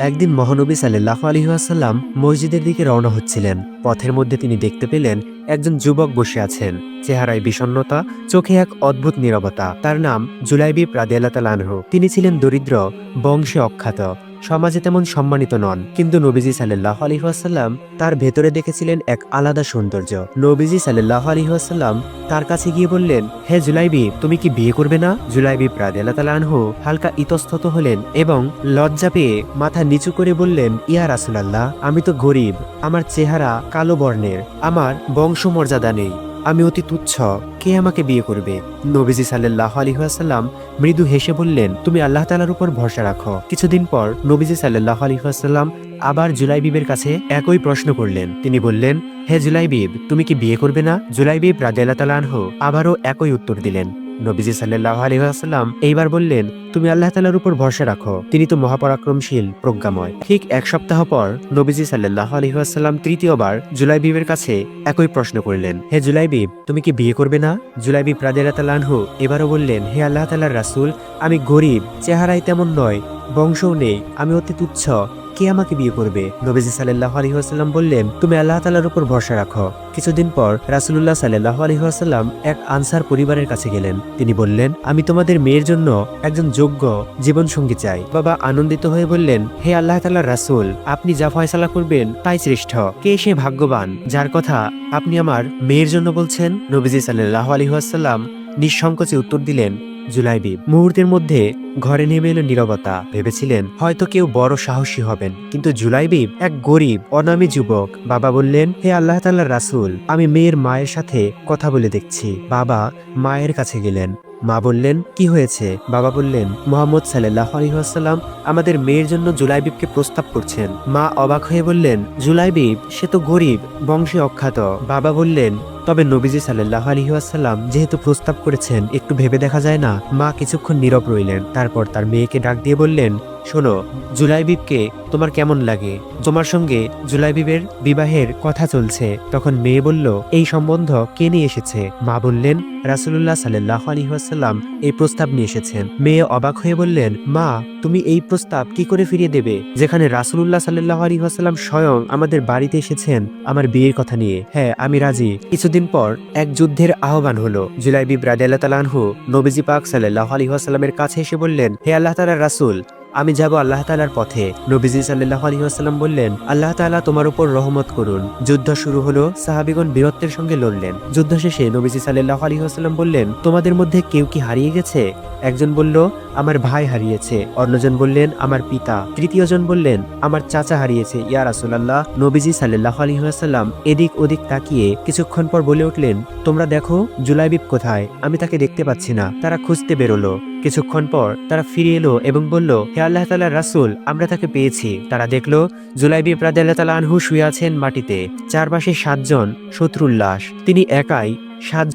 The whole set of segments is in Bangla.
একদিন মহানবী সাল্লাহ আসাল্লাম মসজিদের দিকে রওনা হচ্ছিলেন। পথের মধ্যে তিনি দেখতে পেলেন একজন যুবক বসে আছেন। চেহারায় বিষণ্নতা চোখে এক অদ্ভুত নিরবতা। তার নাম জুলাইবি প্রাদিয়ালাতালানহু তিনি ছিলেন দরিদ্র, বংশে অখ্যাত। সমাজে তেমন সম্মানিত নন, কিন্তু নবীজি সাল্লাহ আলহিহাসাল্লাম তার ভেতরে দেখেছিলেন এক আলাদা সৌন্দর্য। নবীজি সাল্লাহ আলহিহাসাল্লাম তার কাছে গিয়ে বললেন, হে জুলাইবি, তুমি কি বিয়ে করবে না? জুলাইবি প্রাদিয়ালাতালানহু হালকা ইতস্তত হলেন এবং লজ্জা পেয়ে মাথা নিচু করে বললেন, ইয়া রাসুলাল্লাহ, আমি তো গরিব, আমার চেহারা কালো বর্ণের, আমার বংশমর্যাদা নেই। আমি অতি তুচ্ছ, কে আমাকে বিয়ে করবে? নবীজি সাল্লাহ আলহিহাসাল্লাম মৃদু হেসে বললেন, তুমি আল্লাহ তালার উপর ভরসা রাখো। কিছুদিন পর নবীজি সাল্লাহ আলহিহাসাল্লাম আবার জুলাইবিবের কাছে একই প্রশ্ন করলেন। তিনি বললেন, হে জুলাইবিব তুমি কি বিয়ে করবে না? জুলাইবিব রাজিয়াল্লাহ তালানহ আবারও একই উত্তর দিলেন। নবীজি সাল্লাহ আলহিহাসাল্লাম এইবার বললেন, তুমি আল্লাহ তালার উপর ভরসা রাখো। তিনি তো মহাপরাক্রমশীল, প্রজ্ঞাময়। ঠিক এক সপ্তাহ পর নবীজি সাল্লাহ আলহিহাসাল্লাম তৃতীয়বার জুলাইবিবের কাছে একই প্রশ্ন করলেন, হে জুলাইবিব, তুমি কি বিয়ে করবে না? জুলাইবিব রাজু এবারও বললেন, হে আল্লাহ তালার রাসুল, আমি গরিব, চেহারায় তেমন নয়, বংশও নেই, আমি অতি তুচ্ছ। কে আমাকে বিয়ে করবে? নবীজি সাল্লাহ আলহিহাসাল্লাম বললেন, তুমি আল্লাহ তালার উপর ভরসা রাখো। কিছুদিন পর রাসুল্লাহ সাল্লাহ আলহিহাসাল্লাম এক আনসার পরিবারের কাছে গেলেন। তিনি বললেন, আমি তোমাদের মেয়ের জন্য একজন যোগ্য জীবনসঙ্গী চাই। বাবা আনন্দিত হয়ে বললেন, হে আল্লাহ তাল্লাহ রাসুল, আপনি যা ফয়সালা করবেন তাই শ্রেষ্ঠ। কে সে ভাগ্যবান যার কথা আপনি আমার মেয়ের জন্য বলছেন? নবীজি সাল্লাহ আলহিহাসাল্লাম নিঃসংকোচে উত্তর দিলেন জুলাইবি মুহূর্তের মধ্যে ঘরে নেমে এলো নীরবতা। ভেবেছিলেন, হয়তো কেউ বড় সাহসী হবেন। কিন্তু জুলাইবিব এক গরিব, অনামী যুবক। বাবা বললেন, হে আল্লাহ তাল্লাহ রাসুল, আমি মেয়ের মায়ের সাথে কথা বলে দেখছি। বাবা মায়ের কাছে গেলেন। মা বললেন, কি হয়েছে? বাবা বললেন, মোহাম্মদ সাল্লাহ আলহিহাসাল্লাম আমাদের মেয়ের জন্য জুলাইবিবকে প্রস্তাব করছেন। মা অবাক হয়ে বললেন জুলাইবিব সে তো গরিব, বংশে অখ্যাত। বাবা বললেন তবে নবীজি সাল্লাহ আলহিহাসাল্লাম যেহেতু প্রস্তাব করেছেন, একটু ভেবে দেখা যায় না, মা কিছুক্ষণ নীরব রইলেন। তারপর তার মেয়েকে ডাক দিয়ে বললেন শোনো, জুলাইবিবকে তোমার কেমন লাগে? তোমার সঙ্গে জুলাইবিবের বিবাহের কথা চলছে। তখন মেয়ে বলল, এই সম্বন্ধ কে নিয়ে এসেছে? মা বললেন রাসুল্লাহ সাল্লাহ আলহিহাসাল্লাম এই প্রস্তাব নিয়ে এসেছেন। মেয়ে অবাক হয়ে বললেন, মা, তুমি এই প্রস্তাব কি করে ফিরিয়ে দেবে? যেখানে রাসুল্লাহ সাল্লাহ আলহিহাসাল্লাম স্বয়ং আমাদের বাড়িতে এসেছেন আমার বিয়ের কথা নিয়ে। হ্যাঁ আমি রাজি। কিছুদিন পর এক যুদ্ধের আহ্বান হলো। জুলাইবিব রাদিয়াল্লাহ তালানহু নবীজি পাক সাল্লাহ আলহিহাসাল্লামের কাছে এসে বললেন, হে আল্লাহ তালা রাসুল আমি যাব আল্লাহ তালার পথে। নবীজি সাল্লাহ আলহিহাস্লাম বললেন, আল্লাহ তালা তোমার উপর রহমত করুন। যুদ্ধ শুরু হলো, সাহাবিগণ বীরত্বের সঙ্গে লড়লেন। যুদ্ধ শেষে নবীজি সাল্লাহ আলহিহাস্লাম বললেন, তোমাদের মধ্যে কেউ কি হারিয়ে গেছে? একজন বলল, আমার ভাই হারিয়েছে। অন্যজন বললেন, আমার পিতা। তৃতীয়জন বললেন, আমার চাচা হারিয়েছে। ইয়া রাসুলাল্লাহ, নবীজি সাল্লাহ আলহিহাস্লাম এদিক ওদিক তাকিয়ে কিছুক্ষণ পর বলে উঠলেন, তোমরা দেখো, জুলাইবিব কোথায়? আমি তাকে দেখতে পাচ্ছি না। তারা খুঁজতে বেরোলো। কিছুক্ষণ পর তারা ফিরে এলো এবং বলল, হে আল্লাহ তালা রাসুল, আমরা তাকে পেয়েছি। তারা দেখল, জুলাইবি প্রাদাল্লাহ তালা আনহু শুয়ে আছেন মাটিতে। চারপাশে সাতজন শত্রুর লাশ তিনি একাই সাত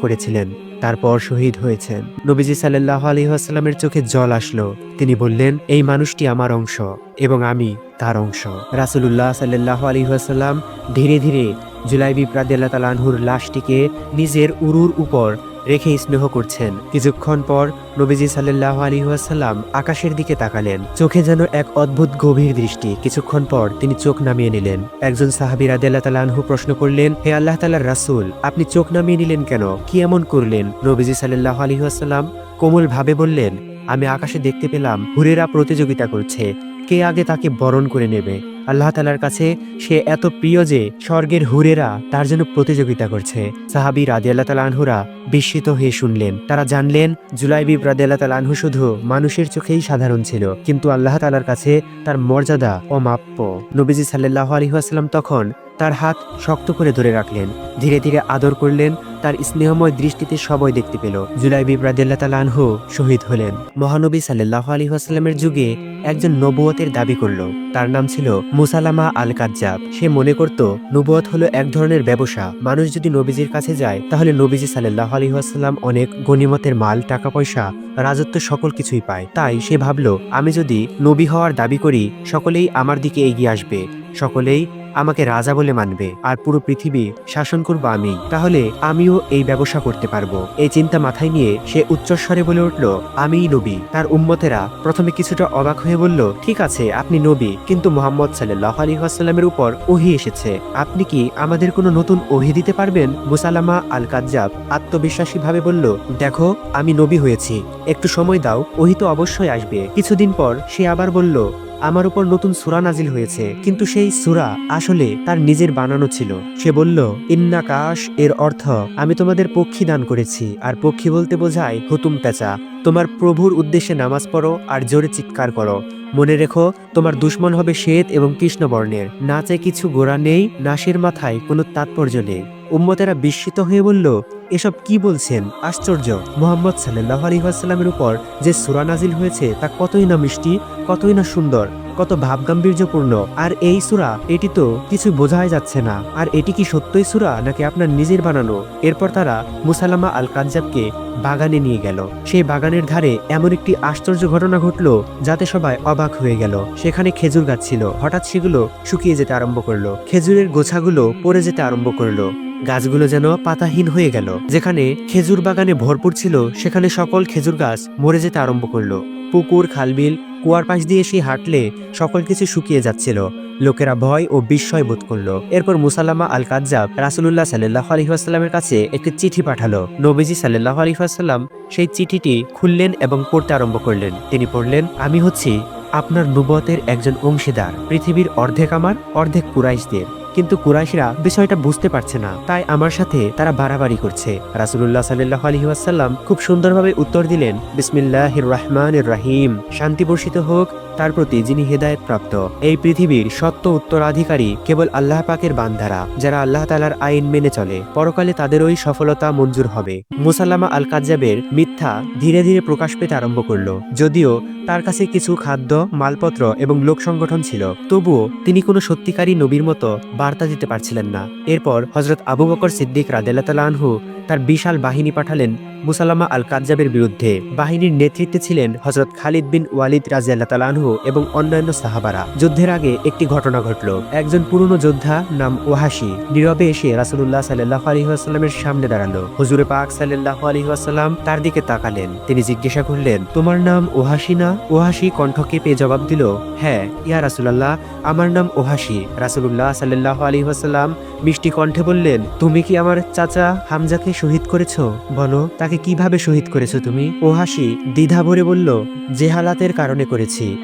করেছিলেন। তারপর শহীদ হয়েছেন। নবীজি সাল্লাহ আলহিহাস্লামের চোখে জল আসলো। তিনি বললেন, এই মানুষটি আমার অংশ এবং আমি তার অংশ। রাসুলুল্লাহ সাল্লাহ আলহিহাস্লাম ধীরে ধীরে জুলাইবি প্রাদাল্লাহ তালা আনহুর লাশটিকে নিজের উরুর উপর রেখে স্নেহ করছেন। কিছুক্ষণ পর নবীজি সাল্লাহ আলিহাসাল্লাম আকাশের দিকে তাকালেন। চোখে যেন এক অদ্ভুত গভীর দৃষ্টি। কিছুক্ষণ পর তিনি চোখ নামিয়ে নিলেন। একজন সাহাবি রাদিয়াল্লাহ তালা আনহু প্রশ্ন করলেন, হে আল্লাহ তালার রাসুল, আপনি চোখ নামিয়ে নিলেন কেন? কি এমন করলেন? নবীজি সাল্লাহ আলিহাসাল্লাম কোমল ভাবে বললেন, আমি আকাশে দেখতে পেলাম হুরেরা প্রতিযোগিতা করছে। কে আগে তাকে বরণ করে নেবে? আল্লাহ তালার কাছে সে এত প্রিয় যে স্বর্গের হুরেরা তার জন্য প্রতিযোগিতা করছে। সাহাবি রাদি আল্লাহ তালা আনহুরা বিস্মিত হয়ে শুনলেন। তারা জানলেন, জুলাইবিব রাদি আল্লাহ তালা আনহু শুধু মানুষের চোখেই সাধারণ ছিল, কিন্তু আল্লাহ তালার কাছে তার মর্যাদা অমাপ্য। নবীজি সাল্লাহ আলহিহাস্লাম তখন তার হাত শক্ত করে ধরে রাখলেন। ধীরে ধীরে আদর করলেন, তার স্নেহময় দৃষ্টিতে সবাই দেখতে পেল। জুলাইবি ব্রাদিল্লা তালানহু শহীদ হলেন। মহানবী সাল্লাহ আলী আসলামের যুগে একজন নবুয়তের দাবি করল। তার নাম ছিল মুসালামা আল কাজ্জাব সে মনে করত নবুয়ত হলো এক ধরনের ব্যবসা। মানুষ যদি নবীজির কাছে যায়, তাহলে নবীজি সাল্লাহ আলী আসলাম অনেক গণিমতের মাল টাকা পয়সা রাজত্ব সকল কিছুই পায়। তাই সে ভাবল, আমি যদি নবী হওয়ার দাবি করি, সকলেই আমার দিকে এগিয়ে আসবে। সকলেই আমাকে রাজা বলে মানবে আর পুরো পৃথিবী শাসন করব আমি। তাহলে আমিও এই ব্যবসা করতে পারব। এই চিন্তা মাথায় নিয়ে সে উচ্চস্বরে বলে উঠল, আমিই নবী। তার উম্মতেরা প্রথমে কিছুটা অবাক হয়ে বলল, ঠিক আছে, আপনি নবী, কিন্তু মোহাম্মদ সাল্লাহ আলী আসাল্লামের উপর ওহি এসেছে। আপনি কি আমাদের কোনো নতুন ওহি দিতে পারবেন? মুসালামা আল কাজ্জাব আত্মবিশ্বাসী ভাবে বলল, দেখো, আমি নবী হয়েছি। একটু সময় দাও, ওহি তো অবশ্যই আসবে। কিছুদিন পর সে আবার বলল আমার উপর নতুন সুরা নাজিল হয়েছে। কিন্তু সেই সুরা আসলে তার নিজের বানানো ছিল। সে বলল, ইন্না কাশ, এর অর্থ, আমি তোমাদের পক্ষী দান করেছি। আর পক্ষী বলতে বোঝায়, হুতুম পেঁচা। তোমার প্রভুর উদ্দেশ্যে নামাজ পড়ো আর জোরে চিৎকার করো। মনে রেখো, তোমার দুশ্মন হবে শ্বেত এবং কৃষ্ণবর্ণের। নাচে কিছু গোড়া নেই নাশের মাথায় কোনো তাৎপর্য নেই। উম্মতেরা বিস্মিত হয়ে বলল এসব কি বলছেন? আশ্চর্য। মোহাম্মদ সাল্লাহ আলী আসাল্লামের উপর যে সুরা নাজিল হয়েছে তা কতই না মিষ্টি, কতই না সুন্দর, কত ভাবগাম্ভীর্যপূর্ণ। আর এই সুরা, এটি তো কিছু বোঝাই যাচ্ছে না। আর এটি কি সত্যই সুরা, নাকি আপনার নিজের বানানো? এরপর তারা মুসালামা আল কাজ্জাবকে বাগানে নিয়ে গেল। সেই বাগানের ধারে এমন একটি আশ্চর্য ঘটনা ঘটল, যাতে সবাই অবাক হয়ে গেল। সেখানে খেজুর গাছ ছিল। হঠাৎ সেগুলো শুকিয়ে যেতে আরম্ভ করল। খেজুরের গোছাগুলো পড়ে যেতে আরম্ভ করল। গাছগুলো যেন পাতাহীন হয়ে গেল। যেখানে খেজুর বাগানে ভরপুর ছিল, সেখানে সকল খেজুর গাছ মরে যেতে আরম্ভ করল। পুকুর, খালবিল, কুয়ার পাশ দিয়ে সে হাঁটলে সকল কিছু শুকিয়ে যাচ্ছিল। লোকেরা ভয় ও বিস্ময় বোধ করল। এরপর মুসাল্লামা আল কাজ্জাব রাসুলুল্লাহ সাল্লাহ আলহিহাস্লামের কাছে একটি চিঠি পাঠালো। নবীজি সাল্লাহ আলহিহাস্লাম সেই চিঠিটি খুললেন এবং পড়তে আরম্ভ করলেন। তিনি পড়লেন, আমি হচ্ছি আপনার নুবতের একজন অংশীদার, পৃথিবীর অর্ধেক আমার, অর্ধেক কুরাইশদের। কিন্তু কুরাইশরা বিষয়টা বুঝতে পারছে না। তাই আমার সাথে তারা বাড়াবাড়ি করছে। রাসুলুল্লাহ সাল্লাহ আলহি আসাল্লাম খুব সুন্দরভাবে উত্তর দিলেন বিসমিল্লাহ রহমান রাহিম। শান্তি বর্ষিত হোক তার প্রতি যিনি হেদায়ত প্রাপ্ত এই পৃথিবীর সত্য উত্তরাধিকারী কেবল আল্লাহ পাকের বান্ধারা যারা আল্লাহ তালার আইন মেনে চলে। পরকালে তাদেরই সফলতা মঞ্জুর হবে। মুসাল্লামা আল কাজ্জাবের মিথ্যা ধীরে ধীরে প্রকাশ পেতে আরম্ভ করল। যদিও তার কাছে কিছু খাদ্য, মালপত্র এবং লোক সংগঠন ছিল, তবুও তিনি কোনো সত্যিকারী নবীর মতো বার্তা দিতে পারছিলেন না। এরপর হজরত আবু বকর সিদ্দিক রাদেলাতালানহু তার বিশাল বাহিনী পাঠালেন মুসাল্লামা আল কাজ্জাবের বিরুদ্ধে বাহিনীর নেতৃত্বে ছিলেন হজরত খালিদ বিন ওয়ালিদ রাজিয়াল্লাহ তালানহু এবং অন্যান্য সাহাবারা। যুদ্ধের আগে একটি ঘটনা ঘটল। একজন পুরনো যোদ্ধা নাম ওহাসি নীরবে এসে রাসুল্লাহ সাল্লাহ আলহিহাস্লামের সামনে দাঁড়াল। হুজুরে পাক সাল্লাহ আলহিহাস্লাম তার দিকে তাকালেন। তিনি জিজ্ঞাসা করলেন, তোমার নাম ওহাসি না? ওহাসি কণ্ঠ কেঁপে জবাব দিল হ্যাঁ ইয়া রাসুলাল্লাহ, আমার নাম ওহাসি রাসুল্লাহ সাল্লাহ আলহিহাস্লাম মিষ্টি কণ্ঠে বললেন, তুমি কি আমার চাচা হামজাকে শহীদ করেছ? বলো তাকে কীভাবে শহীদ করেছ তুমি? ও হাসি দ্বিধা ভরে বলল, জেহালাতের কারণে করেছি।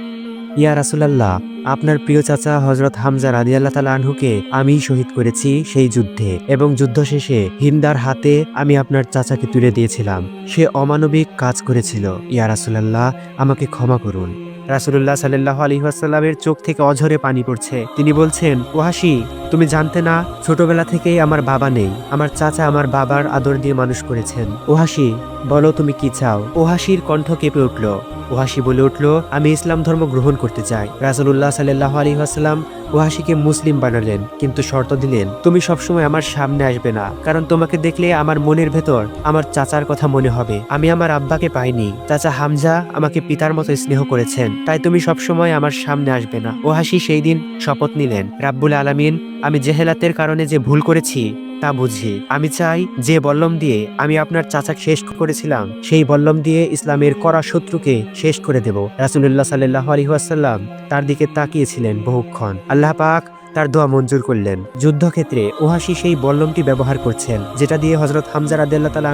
ইয়া রাসুলাল্লাহ, আপনার প্রিয় চাচা হজরত হামজা রাদিয়াল্লাহ তালা আনহুকে আমি শহীদ করেছি সেই যুদ্ধে এবং যুদ্ধ শেষে হিন্দার হাতে আমি আপনার চাচাকে তুলে দিয়েছিলাম। সে অমানবিক কাজ করেছিল। ইয়া রাসুলাল্লাহ, আমাকে ক্ষমা করুন। রাসুল্লাহ সাল্লাহ আলী আসাল্লামের চোখ থেকে অঝরে পানি পড়ছে। তিনি বলছেন ওহাসি তুমি জানতে না, ছোটবেলা থেকেই আমার বাবা নেই। আমার চাচা আমার বাবার আদর দিয়ে মানুষ করেছেন। ওহাসি বলো তুমি কি চাও? ওহাসির কণ্ঠ কেঁপে উঠল। ওহাসি বলে উঠল, আমি ইসলাম ধর্ম গ্রহণ করতে চাই। রাসুল্লাহ সাল্লাহ আলী আসাল্লাম ওহাসিকে মুসলিম বানালেন, কিন্তু শর্ত দিলেন, তুমি সবসময় আমার সামনে আসবে না, কারণ তোমাকে দেখলে আমার মনের ভেতর আমার চাচার কথা মনে হবে। আমি আমার আব্বাকে পাইনি। চাচা হামজা আমাকে পিতার মতো স্নেহ করেছেন, তাই তুমি সবসময় আমার সামনে আসবে না। ওহাসি সেই দিন শপথ নিলেন, রাব্বুল আলামিন, আমি জেহেলাতের কারণে যে ভুল করেছি তা বুঝি। আমি চাই যে বল্লম দিয়ে আমি আপনার চাচা শেষ করেছিলাম, সেই বল্লম দিয়ে ইসলামের করা শত্রুকে শেষ করে দেব। রাসুল্লাহ সাল্লাহ আলহিহাসাল্লাম তার দিকে তাকিয়েছিলেন বহুক্ষণ। আল্লাহ পাক তার দোয়া মঞ্জুর করলেন। যুদ্ধক্ষেত্রে ওহাসি সেই বল্লমটি ব্যবহার করছেন, যেটা দিয়ে হজরত হামজা রাদিয়াল্লাহ তালা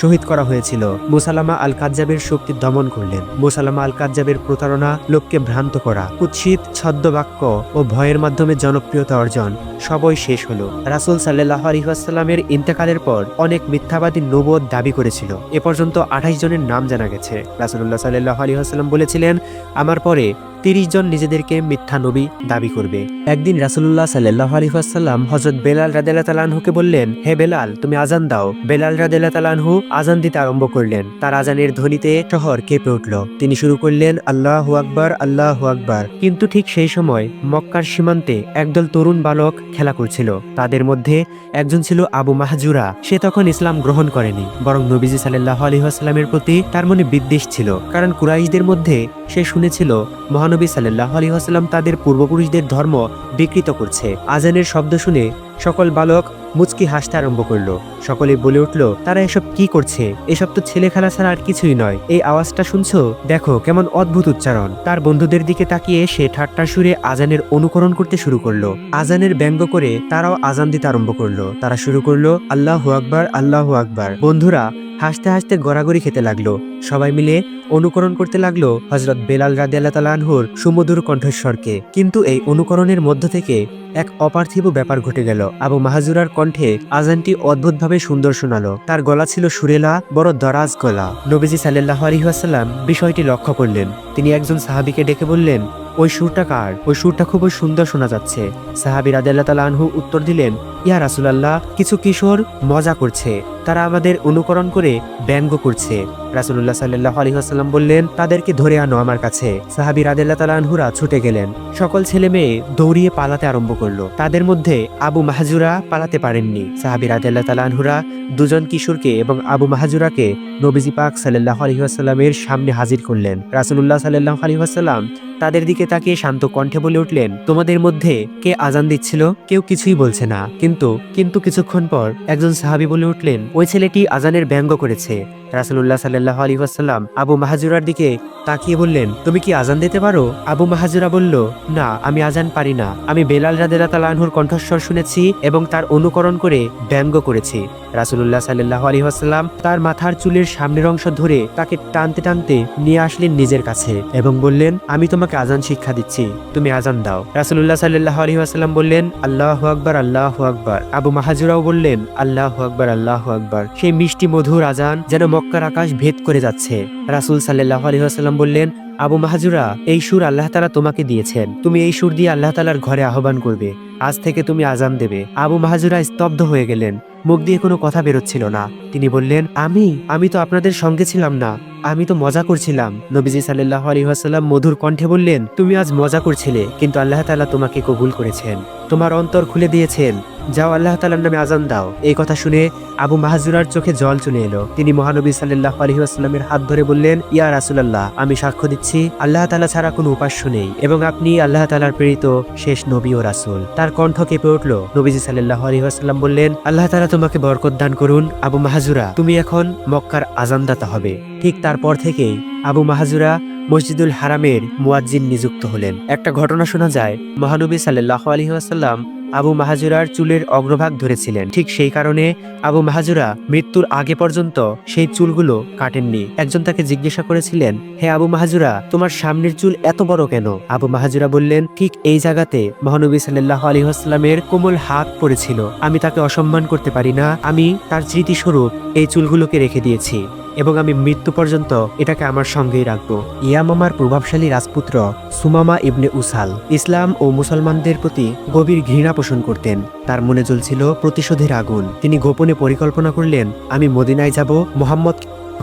শহীদ করা হয়েছিল। মুসালামা আল কাজ্জাবের শক্তি দমন করলেন। মুসালামা আল কাজ্জাবের প্রতারণা লোককে ভ্রান্ত করা। কুৎসিত ছদ্মবাক্য ও ভয়ের মাধ্যমে জনপ্রিয়তা অর্জন। সবই শেষ হলো। রাসুল সাল্লাহ আলহিহাস্লামের ইন্তেকালের পর অনেক মিথ্যাবাদী নবদ দাবি করেছিল। এ পর্যন্ত আঠাইশ জনের নাম জানা গেছে। রাসুল্লাহ সাল্লাহ আলহিহাস্লাম বলেছিলেন, আমার পরে তিরিশ জন নিজেদেরকে মিথ্যা নবী দাবি করবে। একদিন রাসুল্লাহ সাল্লাহ আলহিহাস্লাম হজরত বেলাল রাদেলা তালানহুকে বললেন, হে বেলাল, তুমি আজান দাও। বেলাল রাদেলা তালানহু আজান দিতে আরম্ভ করলেন। তার আজানের ধ্বনিতে শহর কেঁপে উঠল। তিনি শুরু করলেন, আল্লাহ আকবর আল্লাহ আকবর। কিন্তু ঠিক সেই সময় মক্কার সীমান্তে একদল তরুণ বালক খেলা করছিল। তাদের মধ্যে একজন ছিল আবু মাহজুরা। সে তখন ইসলাম গ্রহণ করেনি, বরং নবীজি সাল্লাহ আলহিহাস্লামের প্রতি তার মনে বিদ্বেষ ছিল। কারণ কুরাইশদের মধ্যে সে শুনেছিল, মহানবী সাল্লাহ আলহিহাস্লাম তাদের পূর্বপুরুষদের ধর্ম বিকৃত করছে। আজানের শব্দ শুনে সকল বালক মুচকি হাসতে আরম্ভ করল। সকলে বলে উঠল, তারা এসব কি করছে? এসব তো ছেলে খেলা ছাড়া আর কিছুই নয়। এই আওয়াজটা শুনছো? দেখো, কেমন অদ্ভুত উচ্চারণ। তার বন্ধুদের দিকে তাকিয়ে সে ঠাট্টা সুরে আজানের অনুকরণ করতে শুরু করল। আজানের ব্যঙ্গ করে তারাও আজান দিতে আরম্ভ করল। তারা শুরু করল, আল্লাহ আকবার আল্লাহ আকবার। বন্ধুরা, হাসতে হাসতে গড়াগড়ি খেতে লাগল। সবাই মিলে অনুকরণ করতে লাগল হজরত বেলাল রাদি আল্লাহ সুমধুর কণ্ঠস্বরকে। কিন্তু এই অনুকরণের মধ্য থেকে এক অপার্থিব ব্যাপার ঘটে গেল। আবু মাহাজুরার কণ্ঠে আজানটি অদ্ভুতভাবে সুন্দর শোনালো। তার গলা ছিল সুরেলা, বড় দরাজ গলা। নবীজি সাল্লাহ আলহিহাসাল্লাম বিষয়টি লক্ষ্য করলেন। তিনি একজন সাহাবিকে ডেকে বললেন, ওই সুরটা কার? ওই সুরটা খুবই সুন্দর শোনা যাচ্ছে। সাহাবি রাজ তালা আনহু উত্তর দিলেন ইয়া রাসুলাল্লাহ, কিছু কিশোর মজা করছে। তারা আমাদের অনুকরণ করে ব্যঙ্গ করছে। রাসুল্লাহ সাল্লাহ আলহিহাসাল্লাম বললেন, তাদেরকে ধরে আনো আমার কাছে। সাহাবি রাদিয়াল্লাহ তালা আনহুরা ছুটে গেলেন। সকল ছেলে মেয়ে দৌড়িয়ে পালাতে আরম্ভ করল। তাদের মধ্যে আবু মাহাজুরা পালাতে পারেননি। সাহাবি রাদিয়াল্লাহ তালা আনহুরা দুজন কিশোরকে এবং আবু মাহাজুরাকে নবীজি পাক সাল্লাহ আলহিহাস্লামের সামনে হাজির করলেন। রাসুল্লাহ সাল্লাহ আলহিহাস্লাম তাদের দিকে তাকিয়ে শান্ত কণ্ঠে বলে উঠলেন, তোমাদের মধ্যে কে আজান দিচ্ছিল? কেউ কিছুই বলছে না। কিন্তু কিন্তু কিছুক্ষণ পর একজন সাহাবি বলে উঠলেন ওই ছেলেটি আজানের ব্যঙ্গ করেছে। রাসুল্লাহ সাল্লাহ আলী আসাল্লাম আবু মাহাজুরার দিকে তাকিয়ে বললেন, তুমি কি আজান দিতে পারো? আবু মাহাজুরা বলল, না, আমি আজান পারি না। আমি বেলাল রাদেলা তালাহুর কণ্ঠস্বর শুনেছি এবং তার অনুকরণ করে ব্যঙ্গ করেছি। রাসুল্লাহ সাল্লাহ আলী আসাল্লাম তার মাথার চুলের সামনের অংশ ধরে তাকে টানতে টানতে নিয়ে আসলেন নিজের কাছে এবং বললেন, আমি তোমাকে আজান শিক্ষা দিচ্ছি, তুমি আজান দাও। রাসুল্লাহ সাল্লাহ আলী আসাল্লাম বললেন, আল্লাহ আকবর আল্লাহ আকবর। আবু মাহাজুরাও বললেন, আল্লাহ আকবর আল্লাহ আকবর। সেই মিষ্টি মধুর আজান যেন মক্কার আকাশ ভেদ করে যাচ্ছে। রাসুল সাল্লাহ আলী আসাল্লাম বললেন, আবু মাহাজুরা, এই সুর আল্লাহ তালা তোমাকে দিয়েছেন। তুমি এই সুর দিয়ে আল্লাহ তালার ঘরে আহ্বান করবে। আজ থেকে তুমি আজান দেবে। আবু মাহাজুরা স্তব্ধ হয়ে গেলেন। মুখ দিয়ে কোনো কথা বেরোচ্ছিল না। তিনি বললেন, আমি? আমি তো আপনাদের সঙ্গে ছিলাম না। আমি তো মজা করছিলাম। নবীজি সাল্লাহ আলী আসাল্লাম মধুর কণ্ঠে বললেন, তুমি আজ মজা করছিলে, কিন্তু আল্লাহ তালা তোমাকে কবুল করেছেন। তোমার অন্তর খুলে দিয়েছেন। যাও, আল্লাহ তালার নামে আজান দাও। এই কথা শুনে আবু মাহাজুরার চোখে জল চলে এলো। তিনি মহানবী সাল্লাহ আলহিহাস্লামের হাত ধরে বললেন, ইয়া রাসুলাল্লাহ, আমি সাক্ষ্য দিচ্ছি, আল্লাহ তালা ছাড়া কোনো উপাস্য নেই, এবং আপনি আল্লাহ তালার প্রেরিত শেষ নবী ও রাসুল। তার কণ্ঠ কেঁপে উঠল। নবীজি সাল্লাহ আলহিহাস্লাম বললেন, আল্লাহ তালা তোমাকে বরকত দান করুন, আবু মাহাজুরা, তুমি এখন মক্কার আজানদাতা হবে। ঠিক তারপর থেকেই আবু মাহাজুরা মসজিদুল হারামের মুয়াজ্জিন নিযুক্ত হলেন। একটা ঘটনা শোনা যায়, মহানবী সাল্লাহ আলহিহাসাল্লাম আবু মাহাজুরার চুলের অগ্রভাগ ধরেছিলেন। ঠিক সেই কারণে আবু মাহাজুরা মৃত্যুর আগে পর্যন্ত সেই চুলগুলো কাটেননি। একজন তাকে জিজ্ঞাসা করেছিলেন, হে আবু মাহাজুরা, তোমার সামনের চুল এত বড় কেন? আবু মাহাজুরা বললেন, ঠিক এই জায়গাতে মহানবী সাল্লাহ আলহিহাস্লামের কোমল হাত পড়েছিল। আমি তাকে অসম্মান করতে পারি না। আমি তার স্মৃতিস্বরূপ এই চুলগুলোকে রেখে দিয়েছি। এবং আমি মৃত্যু পর্যন্ত এটাকে আমার সঙ্গেই রাখব। ইয়ামামার প্রভাবশালী রাজপুত্র সুমামা ইবনে উসাল। ইসলাম ও মুসলমানদের প্রতি গভীর ঘৃণা পোষণ করতেন। তার মনে জ্বলছিল প্রতিশোধের আগুন। তিনি গোপনে পরিকল্পনা করলেন, আমি মদিনায় যাব, মোহাম্মদ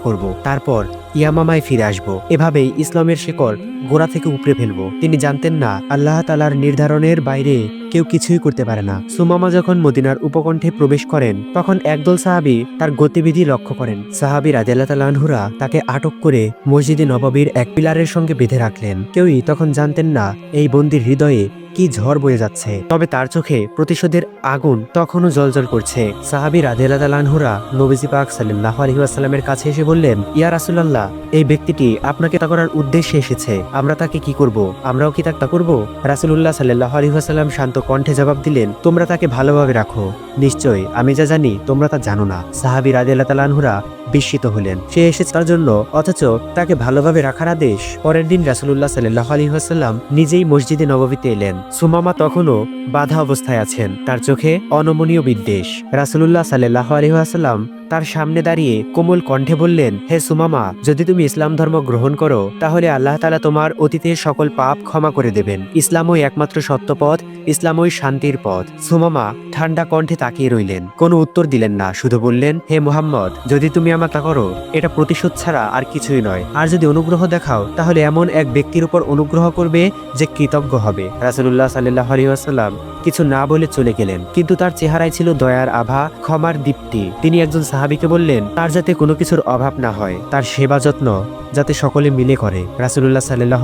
করব, তারপর ইয়ামামায় ফিরে আসব। এভাবেই ইসলামের শেকড় গোড়া থেকে উপড়ে ফেলব। তিনি জানতেন না, আল্লাহ তালার নির্ধারণের বাইরে কেউ কিছুই করতে পারে না। সুমামা যখন মদিনার উপকণ্ঠে প্রবেশ করেন, তখন একদল সাহাবি তার গতিবিধি লক্ষ্য করেন। সাহাবি রাজিয়াল্লাহ তালাহুরা তাকে আটক করে মসজিদে নবাবীর এক পিলারের সঙ্গে বেঁধে রাখলেন। কেউই তখন জানতেন না, এই বন্দির হৃদয়ে কি ঝড় বয়ে যাচ্ছে। তবে তার চোখে প্রতিশোধের আগুন তখনও জলজল করছে। সাহাবি রাধেলাদালানহুরা নবীজি পাক সাল্লাহ আলহিউসালামের কাছে এসে বললেন, ইয়া রাসুল্লাহ এই ব্যক্তিটি আপনাকে তা করার উদ্দেশ্যে এসেছে। আমরা তাকে কি করব? আমরাও কি তা করব? রাসুল্লাহ সাল্লাহ আলহিহাসাল্লাম শান্ত কণ্ঠে জবাব দিলেন, তোমরা তাকে ভালোভাবে রাখো। নিশ্চয় আমি যা জানি, তোমরা তা জানো না। সাহাবি রাধেলা তালানহুরা বিস্মিত হলেন। সে এসেছে তার জন্য, অথচ তাকে ভালোভাবে রাখার আদেশ পরের দিন রাসুল্লাহ সাল্লাহ আলী হাসাল্লাম নিজেই মসজিদে নববীতে এলেন। সুমামা তখনও বাধা অবস্থায় আছেন। তার চোখে অনমনীয় বিদ্বেষ। রাসুল্লাহ সাল্লাহ আলী আসাল্লাম তার সামনে দাঁড়িয়ে কোমল কণ্ঠে বললেন, হে সুমামা, যদি তুমি ইসলাম ধর্ম গ্রহণ করো, তাহলে আল্লাহ তালা তোমার অতীতের সকল পাপ ক্ষমা করে দেবেন। ইসলামই একমাত্র সত্য পথ ইসলামই শান্তির পথ। সুমামা ঠান্ডা কণ্ঠে তাকিয়ে রইলেন। কোনো উত্তর দিলেন না, শুধু বললেন, হে মুহাম্মদ, যদি তুমি নিয়ামাতা করো, এটা প্রতিশোধ ছাড়া আর কিছুই নয়। আর যদি অনুগ্রহ দেখাও, তাহলে এমন এক ব্যক্তির উপর অনুগ্রহ করবে যে কৃতজ্ঞ হবে। রাসুল্লাহ সাল্লাহ আলিয়াসাল্লাম কিছু না বলে চলে গেলেন, কিন্তু তার চেহারায় ছিল দয়ার আভা, ক্ষমার দীপ্তি। তিনি একজন সাহাবিকে বললেন, তার যাতে কোনো কিছুর অভাব না হয়, তার সেবা যত্ন যাতে সকলে মিলে করে। রাসুল্লাহ সাল্লাহ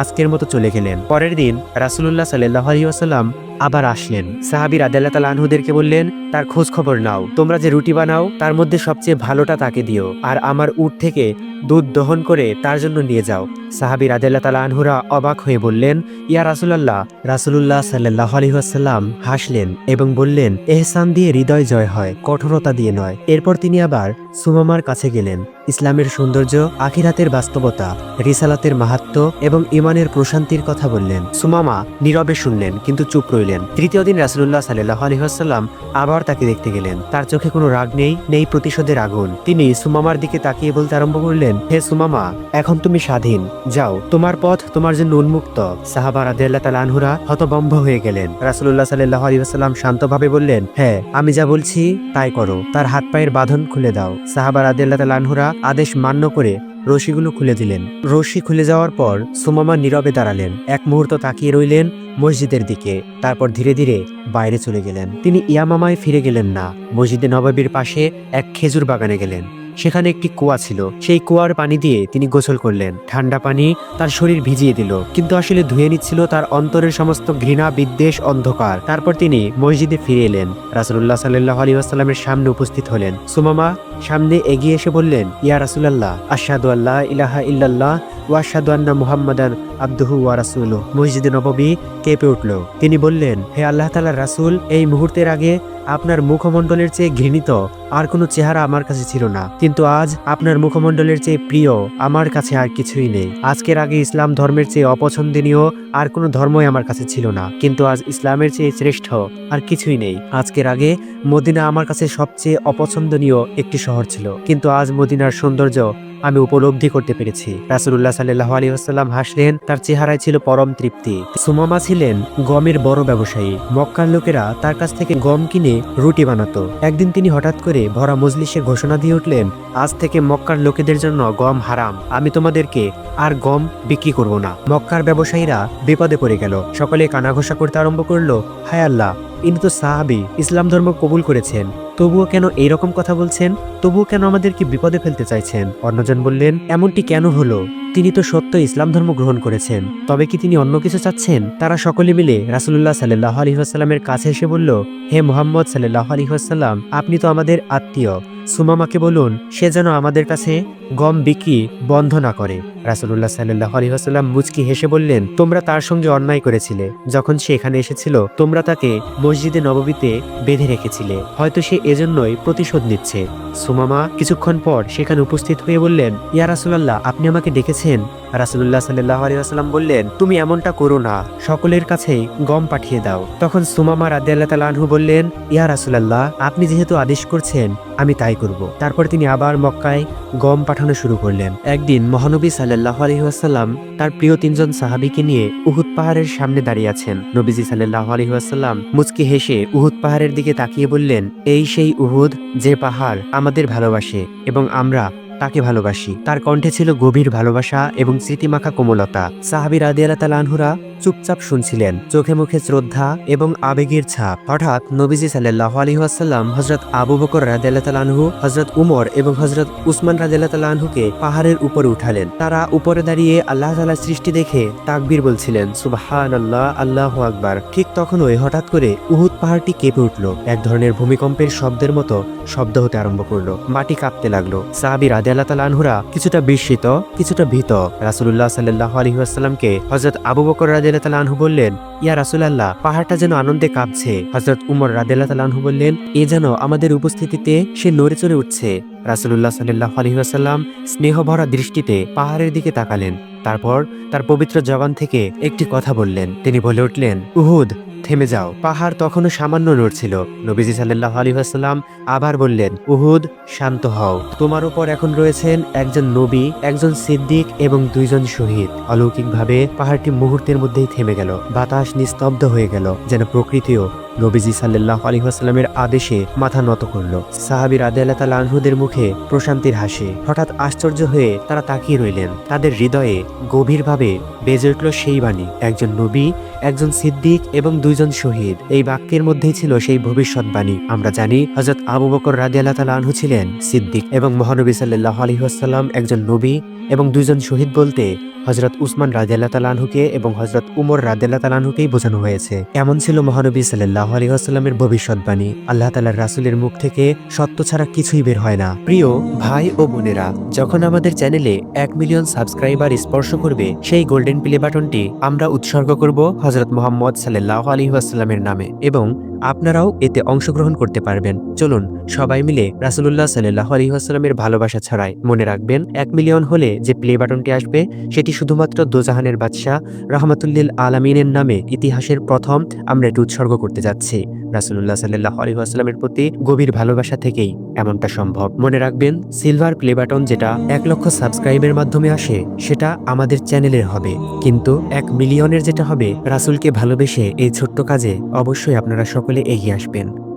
আজকের মতো চলে গেলেন। পরের দিন রাসুল্লাহ সাল্লাহ আলিয়াসাল্লাম আবার আসলেন। সাহাবির আদাল্লাহ তাল আনহুদেরকে বললেন, তার খোঁজ খবর নাও। তোমরা যে রুটি বানাও, তার মধ্যে সবচেয়ে ভালোটা তাকে দিও। আর আমার উট থেকে দুধ দহন করে তার জন্য নিয়ে যাও। সাহাবির আদাল্লাহ তালা আনহুরা অবাক হয়ে বললেন, ইয়া রাসুলাল্লাহ। রাসুলুল্লাহ সাল্লাহ আলহিহাসাল্লাম হাসলেন এবং বললেন, এহসান দিয়ে হৃদয় জয় হয়, কঠোরতা দিয়ে নয়। এরপর তিনি আবার সুমামার কাছে গেলেন। ইসলামের সৌন্দর্য, আখিরাতের বাস্তবতা, রিসালাতের মাহাত্ম এবং ইমানের প্রশান্তির কথা বললেন। সুমামা নীরবে শুনলেন, কিন্তু চুপ রইলেন। তৃতীয় দিন রাসুল্লাহ সাল্লাহ আলহিহাসাল্লাম আবার তাকে দেখতে গেলেন। তার চোখে কোনো রাগ নেই নেই প্রতিশোধের আগুন। তিনি সুমামার দিকে তাকিয়ে বলতে আরম্ভ করলেন, হে সুমামা, এখন তুমি স্বাধীন। যাও, তোমার পথ তোমার জন্য উন্মুক্ত। সাহাবা রাদিয়াল্লাহ তাআলা আনহুরা হতবম্ব হয়ে গেলেন। রাসূলুল্লাহ সাল্লাল্লাহু আলাইহি ওয়াসাল্লাম শান্তভাবে বললেন হ্যাঁ আমি যা বলছি তাই করো। তার হাত পায়ের বাঁধন খুলে দাও। সাহাবা আদিল্লা তালানহুরা আদেশ মান্য করে রশিগুলো খুলে দিলেন। রশি খুলে যাওয়ার পর সুমামা নীরবে দাঁড়ালেন। এক মুহূর্ত তাকিয়ে রইলেন মসজিদের দিকে। তারপর ধীরে ধীরে বাইরে চলে গেলেন। তিনি ইয়ামামায় ফিরে গেলেন না। মসজিদে নবাবির পাশে এক খেজুর বাগানে গেলেন। সেখানে একটি কুয়া ছিল। সেই কুয়ার পানি দিয়ে তিনি গোসল করলেন। ঠান্ডা পানি তার শরীর ভিজিয়ে দিল। কিন্তু আসলে ধুয়ে নিচ্ছিল তার অন্তরের সমস্ত ঘৃণা, বিদ্বেষ, অন্ধকার। তারপর তিনি মসজিদে ফিরে এলেন। রাসুল্লাহ সাল্লাহ আলী আসসালামের সামনে উপস্থিত হলেন। সুমামা সামনে এগিয়ে এসে বললেন, ইয়া রাসুল্লাহ আশাদু আল্লাহ ইলাহা ইল্লাল্লাহ ওয়াশাদু মুহাম্মাদান আব্দুহু ওয়া রাসূলুহু। মসজিদে নববী কেঁপে উঠল। তিনি বললেন, হে আল্লাহ তাআলার রাসূল, এই মুহূর্তের আগে আপনার মুখমণ্ডলের চেয়ে ঘৃণিত আর কোনো চেহারা আমার কাছে ছিল না। কিন্তু আজ আপনার মুখমণ্ডলের চেয়ে প্রিয় আমার কাছে আর কিছুই নেই। আজকের আগে ইসলাম ধর্মের চেয়ে অপছন্দনীয় আর কোনো ধর্মই আমার কাছে ছিল না। কিন্তু আজ ইসলামের চেয়ে শ্রেষ্ঠ আর কিছুই নেই। আজকের আগে মদিনা আমার কাছে সবচেয়ে অপছন্দনীয় একটি শহর ছিল। কিন্তু আজ মদিনার সৌন্দর্য আমি উপলব্ধি করতে পেরেছি। রাসুল্লাহ সাল্লাহ আলী আসাল্লাম হাসলেন, তার চেহারায় ছিল পরম তৃপ্তি। সুমামা ছিলেন গমের বড় ব্যবসায়ী। মক্কার লোকেরা তার কাছ থেকে গম কিনে রুটি বানাতো। একদিন তিনি হঠাৎ করে ভরা মজলিসে ঘোষণা দিয়ে উঠলেন, আজ থেকে মক্কার লোকেদের জন্য গম হারাম। আমি তোমাদেরকে আর গম বিক্রি করব না। মক্কার ব্যবসায়ীরা বিপদে পড়ে গেল। সকলে কানাঘোষা করতে আরম্ভ করল, হায় আল্লাহ, ইনি তো সাহাবি, ইসলাম ধর্ম কবুল করেছেন। তবুও কেন এইরকম কথা বলছেন? তবুও কেন আমাদেরকে বিপদে ফেলতে চাইছেন? অন্যজন বললেন, এমনটি কেন হলো? তিনি তো সত্য ইসলাম ধর্ম গ্রহণ করেছেন। তবে কি তিনি অন্য কিছু চাচ্ছেন? তারা সকলে মিলে রাসুল্লাহ সাল্লাহ আলহিহাস্লামের কাছে এসে বলল, হে মোহাম্মদ সাল্লাহ আলহিহাস্লাম আপনি তো আমাদের আত্মীয়। সুমামাকে বলুন, সে যেন আমাদের কাছে গম বিক্রি বন্ধ না করে। রাসুল্লাহ সাল্লাহ আলহিহাস্লাম মুচকি হেসে বললেন, তোমরা তার সঙ্গে অন্যায় করেছিলে। যখন সে এখানে এসেছিল, তোমরা তাকে মসজিদে নববীতে বেঁধে রেখেছিলে। হয়তো সে এজন্যই প্রতিশোধ নিচ্ছে। সুমামা কিছুক্ষণ পর সেখানে উপস্থিত হয়ে বললেন, ইয়া রাসুলাল্লাহ, আপনি আমাকে ডেকেছেন রাসুল্লাহ সাল্লাহ আলিয়াস্লাম বললেন, তুমি এমনটা করো না। সকলের কাছেই গম পাঠিয়ে দাও। তখন সুমামা রাদিয়াল্লাহ তালা আনহু বললেন, ইয়া রাসুলাল্লাহ, আপনি যেহেতু আদেশ করছেন, আমি তাই করব। তারপর তিনি আবার মক্কায় গম পাঠানো শুরু করলেন। একদিন মহানবী সাল্লাহ আলহিহাসাল্লাম তার প্রিয় তিনজন সাহাবিকে নিয়ে উহুদ পাহাড়ের সামনে দাঁড়িয়ে আছেন। নবীজি সাল্লাহ আলহিহাসাল্লাম মুচকি হেসে উহুদ পাহাড়ের দিকে তাকিয়ে বললেন, এই সেই উহুদ যে পাহাড় আমাদের ভালোবাসে এবং আমরা তাকে ভালোবাসি। তার কণ্ঠে ছিল গভীর ভালোবাসা এবং স্মৃতিমাখা কোমলতা। সাহাবি রাদিয়াল্লাহ তাআলা আনহুরা চুপচাপ শুনছিলেন। চোখে মুখে শ্রদ্ধা এবং আবেগের ছাপ। হঠাৎ নবীজি সাল্লাহ আলহিহাসাল্লাম হজরত আবু বকর আনহু হজরত উমর এবং হজরত উসমান আনহুকে পাহাড়ের উপরে উঠালেন। তারা উপরে দাঁড়িয়ে আল্লাহ তাআলার সৃষ্টি দেখে তাকবীর বলছিলেন সুবাহান আল্লাহ আল্লাহ আকবার। ঠিক তখনই হঠাৎ করে উহুদ পাহাড়টি কেঁপে উঠল। এক ধরনের ভূমিকম্পের শব্দের মতো শব্দ হতে আরম্ভ করল। মাটি কাঁপতে লাগল। সাহাবি রাদিয়াল্লাহ আনহুরা কিছুটা বিস্মিত, কিছুটা ভীত। রাসূলুল্লাহ সাল্লাল্লাহু আলাইহি ওয়াসাল্লামকে হযরত আবু বকর রাদিয়াল্লাহু আনহু বললেন, ইয়া রাসূলুল্লাহ, পাহাড়টা যেন আনন্দে কাঁপছে। হযরত উমর রাদিয়াল্লাহু আনহু বললেন, এ যেন আমাদের উপস্থিতিতে সে নড়ে চড়ে উঠছে। রাসূলুল্লাহ সাল্লাল্লাহু আলাইহি ওয়াসাল্লাম স্নেহভরা দৃষ্টিতে পাহাড়ের দিকে তাকালেন। তারপর তার পবিত্র জবান থেকে একটি কথা বললেন। তিনি বলে উঠলেন, উহুদ থেমে যাও। পাহাড় তখনও সামান্য নড়ছিল। নবীজি সাল্লাহ আলী আসাল্লাম আবার বললেন, উহুদ, শান্ত হও। তোমার উপর এখন রয়েছেন একজন নবী, একজন সিদ্দিক এবং দুইজন শহীদ। অলৌকিকভাবে পাহাড়টি মুহূর্তের মধ্যেই থেমে গেল। বাতাস নিস্তব্ধ হয়ে গেল, যেন প্রকৃতিও নবীজি সাল্লাহ আলী আসাল্লামের আদেশে মাথা নত করল। সাহাবির আদে আল্লাহ তালা আনহুদের মুখে প্রশান্তির হাসি। হঠাৎ আশ্চর্য হয়ে তারা তাকিয়ে রইলেন। তাদের হৃদয়ে গভীরভাবে বেজে উঠল সেই বাণী, একজন নবী একজন সিদ্দিক এবং দুইজন শহীদ। এই বাক্যের মধ্যেই ছিল সেই ভবিষ্যৎবাণী। আমরা জানি হজরত আবু বকর রাজি আল্লাহ তালা আনহু ছিলেন সিদ্দিক এবং মহানবী সাল্লাহ আলহিহাসাল্লাম একজন নবী এবং দুইজন শহীদ বলতে হজরত উসমান রাজিয়াল্লাহ তালাহুকে এবং হজরত উমর রাজিয়াল্লাহ তালাহুকেই বোঝানো হয়েছে। এমন ছিল মহানবী সাল্লাহ আলী আসাল্লামের ভবিষ্যৎবাণী আল্লাহ তালার রাসুলের মুখ থেকে সত্য ছাড়া কিছুই বের হয় না। প্রিয় ভাই ও বোনেরা, যখন আমাদের চ্যানেলে এক মিলিয়ন সাবস্ক্রাইবার স্পর্শ করবে, সেই গোল্ডেন প্লে বাটনটি আমরা উৎসর্গ করব হজরত মোহাম্মদ সাল্লাহ আলী আসাল্লামের নামে এবং আপনারাও এতে অংশগ্রহণ করতে পারবেন। চলুন সবাই মিলে রাসুলুল্লাহ সাল্লাহ আলী আসসালামের ভালোবাসা ছড়াই। মনে রাখবেন, এক মিলিয়ন হলে যে প্লে বাটনটি আসবে, সেটি শুধুমাত্র দোজাহানের বাদশাহ রহমাতুল্লিল আলমিনের নামে ইতিহাসের প্রথম আমরা এটি উৎসর্গ করতে যাচ্ছি। রাসুলুল্লাহ সাল্লাহ আলী আসসালামের প্রতি গভীর ভালোবাসা থেকেই এমনটা সম্ভব। মনে রাখবেন সিলভার প্লে বাটন যেটা এক লক্ষ সাবস্ক্রাইবের মাধ্যমে আসে, সেটা আমাদের চ্যানেলের হবে। কিন্তু এক মিলিয়নের যেটা হবে, রাসুলকে ভালোবেসে এই ছোট্ট কাজে অবশ্যই আপনারা সকলে এগিয়ে আসবেন।